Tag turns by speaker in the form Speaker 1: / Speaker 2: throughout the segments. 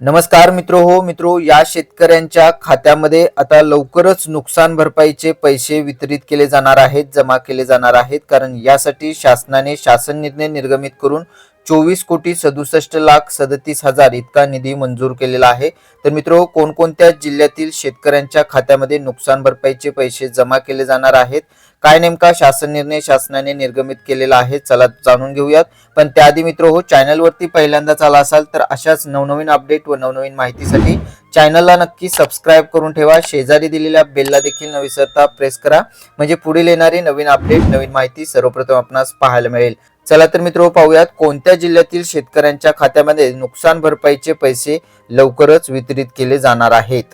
Speaker 1: नमस्कार मित्रो हो मित्रो या शेतकऱ्यांच्या खात्यामध्ये आता लवकरच नुकसान भरपाईचे पैसे वितरित केले जाणार आहेत जमा केले जाणार आहेत. कारण यासाठी शासनाने शासन निर्णय निर्गमित करून चोवीस कोटी सदुसष्ट लाख सदतीस हजार इतका निधी मंजूर केलेला आहे. तर मित्रो हो, कोणकोणत्या जिल्ह्यातील शेतकऱ्यांच्या खात्यामध्ये नुकसान भरपाईचे पैसे जमा केले जाणार आहेत? काय नेमका शासन निर्णय शासनाने निर्गमित केलेला आहे चला जाणून घेऊयात. पण त्याआधी मित्र हो चॅनलवरती पहिल्यांदाच आला असाल तर अशाच नवनवीन अपडेट व नवनवीन माहितीसाठी चॅनलला नक्की सबस्क्राईब करून ठेवा. शेजारी दिलेल्या बेलला देखील न विसरता प्रेस करा. म्हणजे पुढील येणारी नवीन अपडेट नवीन माहिती सर्वप्रथम आपणास पाहायला मिळेल. चला तर मित्र हो, पाहूयात कोणत्या जिल्ह्यातील शेतकऱ्यांच्या खात्यामध्ये नुकसान भरपाईचे पैसे लवकरच वितरित केले जाणार आहेत?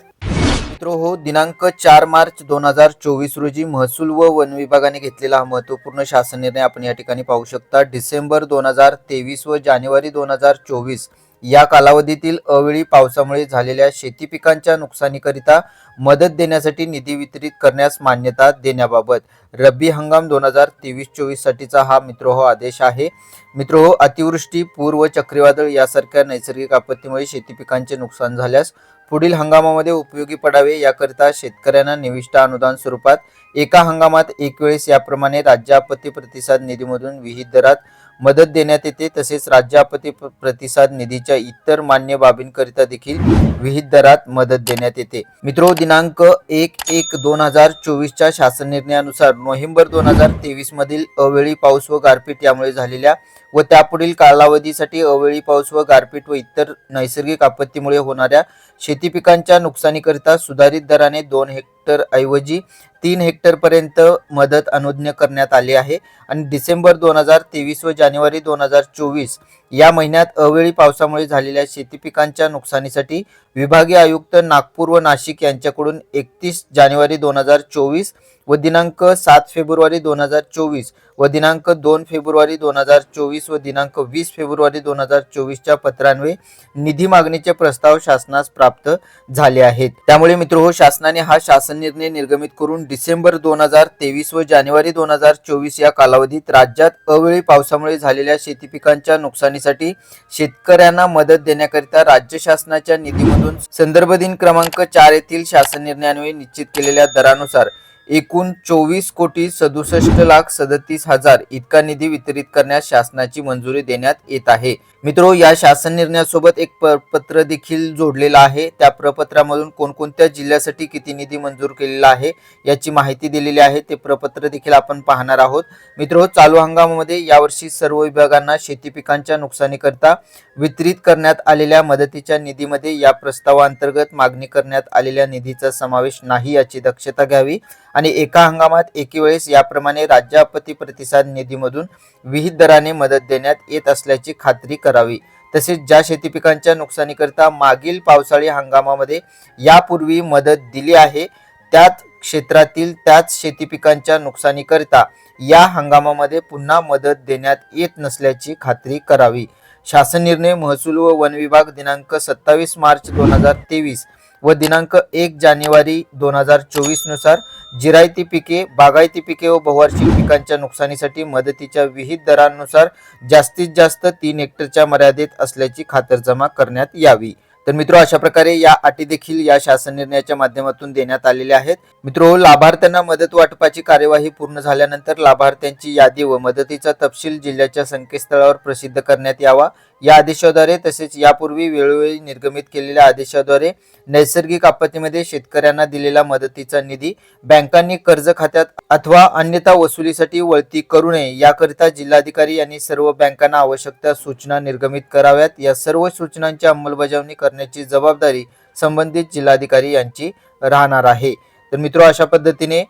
Speaker 1: मित्र हो दिनांक चार मार्च दोन हजार चोवीस रोजी महसूल व वन विभागाने घेतलेला हा महत्त्वपूर्ण शासन निर्णय आपण या ठिकाणी पाहू शकता. डिसेंबर दोन हजार तेवीस व जानेवारी दोन हजार चोवीस या कालावधीतील अवेळी पावसामुळे झालेल्या शेती पिकांच्या नुकसानीकरिता मदत देण्यासाठी निधी वितरित करण्यास मान्यता देण्याबाबत रब्बी हंगाम दोन हजार तेवीस चोवीस साठीचा हा मित्रोहो आदेश आहे. मित्रोहो अतिवृष्टी पूर व चक्रीवादळ यासारख्या नैसर्गिक आपत्तीमुळे शेती पिकांचे नुकसान झाल्यास पुढील हंगामामध्ये उपयोगी पडावे याकरिता शेतकऱ्यांना निविष्ट अनुदान स्वरूपात एका हंगामात एक वेळेस याप्रमाणे राज्य आपत्ती प्रतिसाद निधीमधून विहित दरात मदत देण्यात येते. तसेच राज्य आपत्ती प्रतिसाद निधीच्या इतर मान्य बाबींकरिता देखील विहित दरात मदत देण्यात येते. मित्रो दिनांक एक एक दोन हजार चोवीसच्या शासन निर्णयानुसार नोव्हेंबर दोन हजार तेवीस मधील अवेळी पाऊस व गारपीट यामुळे झालेल्या व त्यापुढील कालावधीसाठी अवेळी पाऊस व गारपीट व इतर नैसर्गिक आपत्तीमुळे होणाऱ्या शेती पिकांच्या नुकसानीकरिता सुधारित दराने दोन हेक्टर ऐवजी तीन हेक्टर पर्यंत मदत अनुज्ञ करण्यात आली आहे. आणि डिसेंबर दोन हजार तेवीस व जानेवारी दोन हजार चोवीस या महिन्यात अवेळी पावसामुळे झालेल्या शेती पिकांच्या नुकसानीसाठी विभागीय आयुक्त नागपूर व नाशिक यांच्याकडून एकतीस जानेवारी दोन हजार चोवीस व दिनांक सात फेब्रुवारी दोन हजार चोवीस व दिनांक दोन फेब्रुवारी दोन हजार चोवीस व दिनांक वीस फेब्रुवारी दोन हजार चोवीसच्या पत्रान्वये निधी मागणीचे प्रस्ताव शासनास प्राप्त झाले आहेत. त्यामुळे मित्र हो शासनाने हा शासन निर्णय निर्गमित करून डिसेंबर दोन हजार तेवीस व जानेवारी दोन हजार चोवीस या कालावधीत राज्यात अवेळी पावसामुळे झालेल्या शेती पिकांच्या नुकसानीसाठी शेतकऱ्यांना मदत देण्याकरिता राज्य शासनाच्या निधीमधून संदर्भ दिन क्रमांक चार येथील शासन निर्णयान्वये निश्चित केलेल्या दरानुसार एकूण चोवीस कोटी सदुसष्ट लाख सदतीस हजार इतका निधी वितरित करण्यास शासनाची मंजुरी देण्यात येत आहे. मित्रो या शासन निर्णयासोबत एक प्रपत्र देखील जोडलेलं आहे. त्या प्रपत्रामधून कोणकोणत्या जिल्ह्यासाठी किती निधी मंजूर केलेला आहे याची माहिती दिलेली आहे. ते प्रपत्र देखील आपण पाहणार आहोत. मित्रो चालू हंगामामध्ये यावर्षी सर्व विभागांना शेती पिकांच्या नुकसानीकरता वितरित करण्यात आलेल्या मदतीच्या निधीमध्ये या प्रस्तावाअंतर्गत मागणी करण्यात आलेल्या निधीचा समावेश नाही याची दक्षता घ्यावी आणि एका हंगामात एके वेळेस याप्रमाणे राज्य आपत्ती प्रतिसाद निधीमधून विहित दराने मदत देण्यात येत असल्याची खात्री करावी. तसेच ज्या शेती पिकांच्या नुकसानीकरिता मागील पावसाळी हंगामामध्ये यापूर्वी मदत दिली आहे त्याच क्षेत्रातील त्याच शेती पिकांच्या नुकसानीकरिता या हंगामामध्ये पुन्हा मदत देण्यात येत नसल्याची खात्री करावी. शासन निर्णय महसूल व वन विभाग दिनांक सत्तावीस मार्च दोन हजार तेवीस व दिनांक एक जानेवारी दोन हजार चोवीसनुसार जिरायती पिके बागायती पिके व बहुवार्षिक पिकांच्या नुकसानीसाठी मदतीच्या विहित दरांनुसार जास्तीत जास्त तीन हेक्टरच्या मर्यादेत असल्याची खातरजमा करण्यात यावी. तर मित्रो अशा प्रकारे या अटी देखील या शासन निर्णयाच्या माध्यमातून देण्यात आलेल्या आहेत. मित्रो लाभार्थ्यांना मदत वाटपाची कार्यवाही पूर्ण झाल्यानंतर लाभार्थ्यांची यादी व मदतीचा तपशील जिल्ह्याच्या संकेतस्थळावर प्रसिद्ध करण्यात यावा. या आदेशाद्वारे तसेच यापूर्वी वेळोवेळी निर्गमित केलेल्या आदेशाद्वारे नैसर्गिक आपत्तीमध्ये शेतकऱ्यांना दिलेला मदतीचा निधी बँकांनी कर्ज खात्यात अथवा अन्यथा वसुलीसाठी वळती करू नये याकरिता जिल्हाधिकारी यांनी सर्व बँकांना आवश्यक त्या सूचना निर्गमित कराव्यात. या सर्व सूचनांची अंमलबजावणी करण्याची जबाबदारी संबंधित जिल्हाधिकारी यांची राहणार आहे. तर मित्र अशा पद्धतीने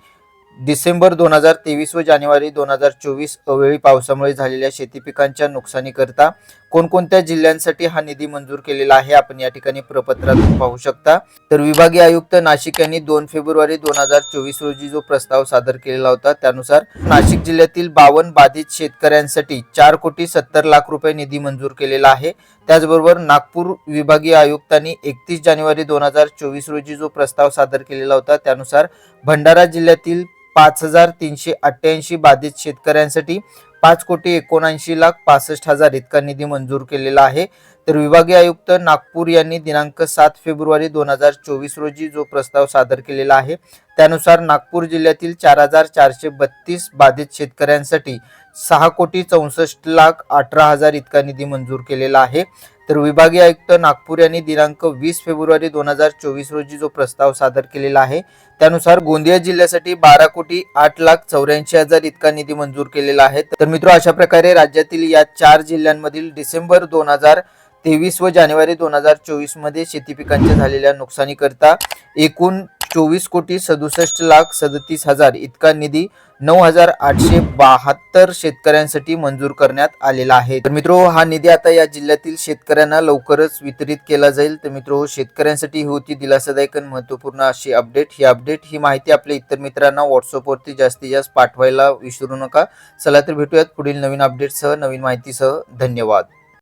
Speaker 1: डिसेंबर दोन हजार तेवीस व जानेवारी दोन हजार चोवीस अवेळी पावसामुळे झालेल्या शेती पिकांच्या नुकसानीकरता कोणकोणत्या जिल्ह्यांसाठी हा निधी मंजूर केलेला आहे आपण या ठिकाणी प्रपत्रातून पाहू शकता. तर विभागीय आयुक्त नाशिक यांनी दोन फेब्रुवारी दोन हजार चोवीस रोजी जो प्रस्ताव सादर केलेला होता त्यानुसार नाशिक जिल्ह्यातील बावन्न बाधित शेतकऱ्यांसाठी चार कोटी सत्तर लाख रुपये निधी मंजूर केलेला आहे. त्याचबरोबर नागपूर विभागीय आयुक्तांनी एकतीस जानेवारी दोन हजार चोवीस रोजी जो प्रस्ताव सादर केलेला होता त्यानुसार भंडारा जिल्ह्यातील पाच हजार तीनशे अठ्ठ्याऐंशी बाधित शेतकऱ्यांसाठी पाच कोटी एकोणऐंशी लाख पासष्ट हजार इतका निधी मंजूर केलेला आहे. तर विभागीय आयुक्त नागपूर यांनी दिनांक सात फेब्रुवारी दोन हजार चोवीस रोजी जो प्रस्ताव सादर केलेला आहे त्यानुसार नागपूर जिल्ह्यातील चार हजार चारशे बत्तीस बाधित शेतकऱ्यांसाठी सहा कोटी चौसष्ट लाख अठरा हजार इतका निधी मंजूर केलेला आहे. तर विभागीय आयुक्त नागपूर यांनी दिनांक वीस फेब्रुवारी दोन हजार चोवीस रोजी जो प्रस्ताव सादर केलेला आहे त्यानुसार गोंदिया जिल्ह्यासाठी बारा कोटी आठ लाख चौऱ्याऐंशी हजार इतका निधी मंजूर केलेला आहे. तर मित्र अशा प्रकारे राज्यातील या चार जिल्ह्यांमधील डिसेंबर दोन हजार तेवीस व जानेवारी दोन हजार चोवीसमध्ये शेती पिकांच्या झालेल्या नुकसानीकरता एकूण चोवीस कोटी सदुसष्ट लाख सदतीस हजार इतका निधी नऊ हजार आठशे बहात्तर शेतकऱ्यांसाठी मंजूर करण्यात आलेला आहे. तर मित्रो हा निधी आता या जिल्ह्यातील शेतकऱ्यांना लवकरच वितरित केला जाईल. तर मित्रो शेतकऱ्यांसाठी ही होती दिलासादायक आणि महत्त्वपूर्ण अशी अपडेट. ही अपडेट ही माहिती आपल्या इतर मित्रांना व्हॉट्सअपवरती जास्तीत जास्त पाठवायला विसरू नका. चला तर भेटूयात पुढील नवीन अपडेटसह नवीन माहितीसह. धन्यवाद.